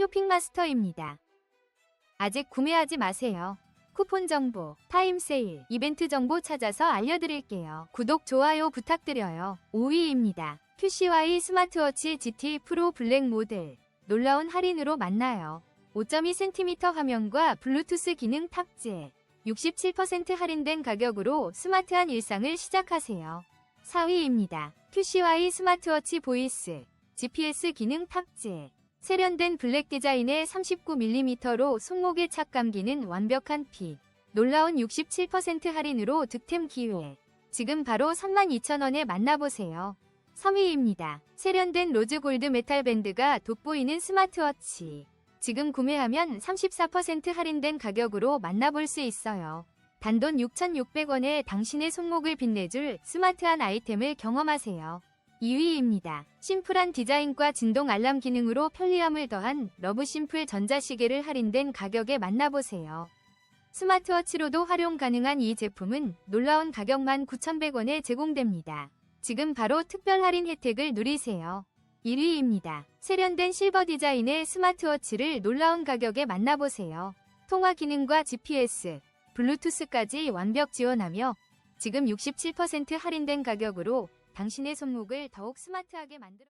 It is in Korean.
쇼핑마스터입니다. 아직 구매하지 마세요. 쿠폰 정보, 타임 세일, 이벤트 정보 찾아서 알려드릴게요. 구독, 좋아요 부탁드려요. 5위입니다. QCY 스마트워치 GT 프로 블랙 모델. 놀라운 할인으로 만나요. 5.2cm 화면과 블루투스 기능 탑재. 67% 할인된 가격으로 스마트한 일상을 시작하세요. 4위입니다. QCY 스마트워치 보이스. GPS 기능 탑재. 세련된 블랙 디자인의 39mm로 손목에 착 감기는 완벽한 핏. 놀라운 67% 할인으로 득템 기회. 지금 바로 32,000원에 만나보세요. 3위입니다. 세련된 로즈 골드 메탈 밴드가 돋보이는 스마트워치. 지금 구매하면 34% 할인된 가격으로 만나볼 수 있어요. 단돈 6,600원에 당신의 손목을 빛내줄 스마트한 아이템을 경험하세요. 2위입니다. 심플한 디자인과 진동 알람 기능으로 편리함을 더한 러브 심플 전자시계를 할인된 가격에 만나보세요. 스마트워치로도 활용 가능한 이 제품은 놀라운 가격만 9,100원에 제공됩니다. 지금 바로 특별 할인 혜택을 누리세요. 1위입니다. 세련된 실버 디자인의 스마트워치를 놀라운 가격에 만나보세요. 통화 기능과 GPS, 블루투스까지 완벽 지원하며 지금 67% 할인된 가격으로 당신의 손목을 더욱 스마트하게 만들어